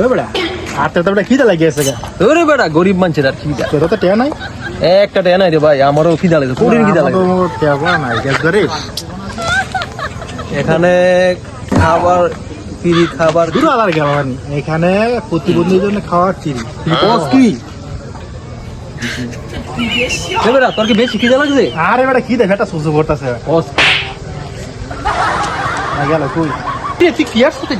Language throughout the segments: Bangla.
ওই বেড়া আর তো বেটা খিদে লাগিয়েছে গা। ওরে বেটা গরিব মানুষের আর খিদা। তোর তো টেয়া নাই? একটা টেয়া নাই রে ভাই আমারও খিদা লাগে কোটির খিদা লাগে টেয়া পাওয়া নাই গ্যাস গরিব এখানে খাবার ফ্রি খাবার। দূর আলার গেল এখানে প্রতিবন্ধীর জন্য কি? তোর কি বেশি খিদা লাগছে? আরে বেটা খিদে ফেটা সুসু করতেছে। গেল কই? তুই কি আসছিস তুই?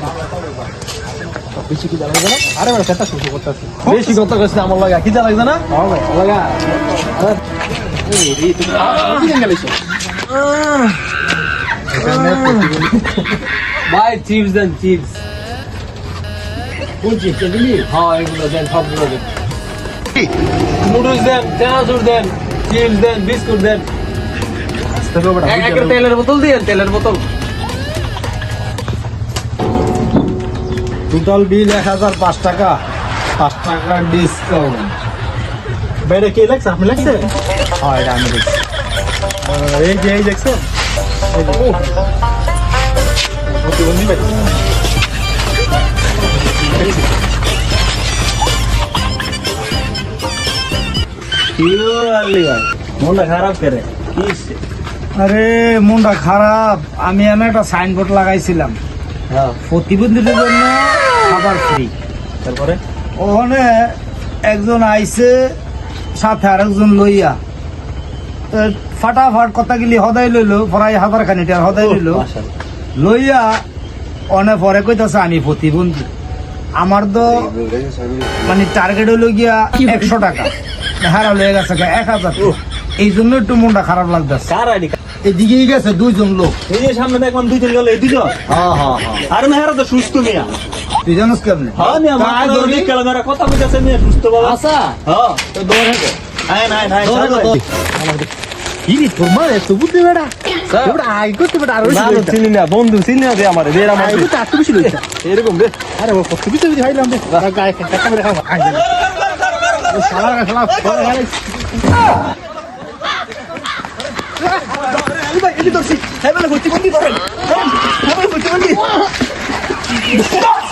বেশি খিদে লাগবে না আরে বেটা ফেটা সুসু করতেছে বেশি কথা কইছিস আমার লাগা। খিদা লাগছে না হ্যাঁ ভাই লাগা। এখানে প্রতিবন্ধী ভাই চিপস দেন চিপস। কোন চিপস দিলি? হ্যাঁ এগুলো দেন সবগুলো দেন। নুডলস দেন চানাচুর দেন চিপস দেন বিস্কুট দেন। আসতে হবে বেটা, এক- বুঝতে একটা তেলের বোতল দিয়েন তেলের বোতল। টোটাল বিল এক হাজার পাঁচ টাকা। পাঁচ টাকা ডিসকাউন্ট বাইরে কে লাগছে আপনি লাগছে হ্যাঁ এটা আমি দেখছি। এই যে এই দেখছেন। প্রতিবন্ধী মনটা খারাপ করে। আরে মনটা খারাপ। আমি এনে একটা সাইনবোর্ড লাগাইছিলাম। হ্যাঁ। প্রতিবন্ধীদের জন্য খাবার ফ্রি তারপরে? ওখানে একজন আইছে সাথে আরেকজন লইয়া। ফাটাফাট কথাগুলি হদাই লইলো প্রায় হাজার খানিটার হদাই লইলো। লইয়া অনেক পরে কইতাছে আমি প্রতিবন্ধী। আমার তো মানে টার্গেট হইল গিয়া একশো টাকা। হারা লয়ে গেছে এক হাজার এই জন্য একটু মনটা খারাপ লাগতেছে। এদিকেই গেছে দুইজন লোক। এই যে সামনে দেখলাম দুইজন গেল এই দুজন হ্যাঁ হ্যাঁ হ্যাঁ। আর মেহারা তো সুস্থ মিয়া। তুই জানিস কেমনে হ্যাঁ তা মাথা ধরবি? ধরে মেরা কথা কইতাছে মিয়া সুস্থ বাবা আচ্ছা হ্যাঁ তো দৌড় আয় রে তোর মা এত বুদ্ধি। আই করতে আরও না চিনি না বন্ধু চিনি না দে আমার আমার আই করতে বেশি লইতা। এরকম দে আরে ও কত বেশি বেশি খাইলাম দে গায়ে কাটা মেরে খাওয়া আই শালা শালা পরে গেলে আরে ভাই এদিকে দর্শি হ্যাঁ বলে ভর্তি বন্দি করেন হ্যাঁ বলে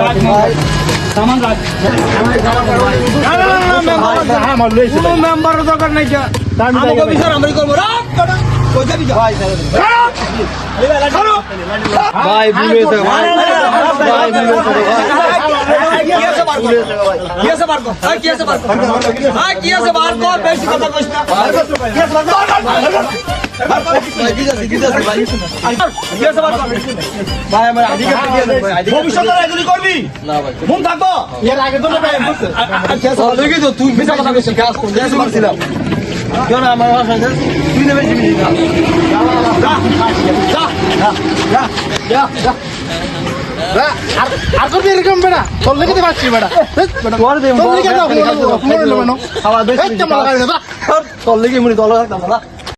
রাখ হ্যাঁ আমার মেম্বারের দরকার নাই যা। আমাকে বিচার আমরাই করব? রাখ ভাই ভুল ভাই ভাই ভুল হ্যাঁ মন তো তুই কোন আমার ভাষা তুই নেবে জিবি না আর করবি এরকম বেটা তোর লেগে তো পাচ্ছি বেটা। তোর লেগে খাওয়া তোর লেগে মুড়ি দল রাখতাম না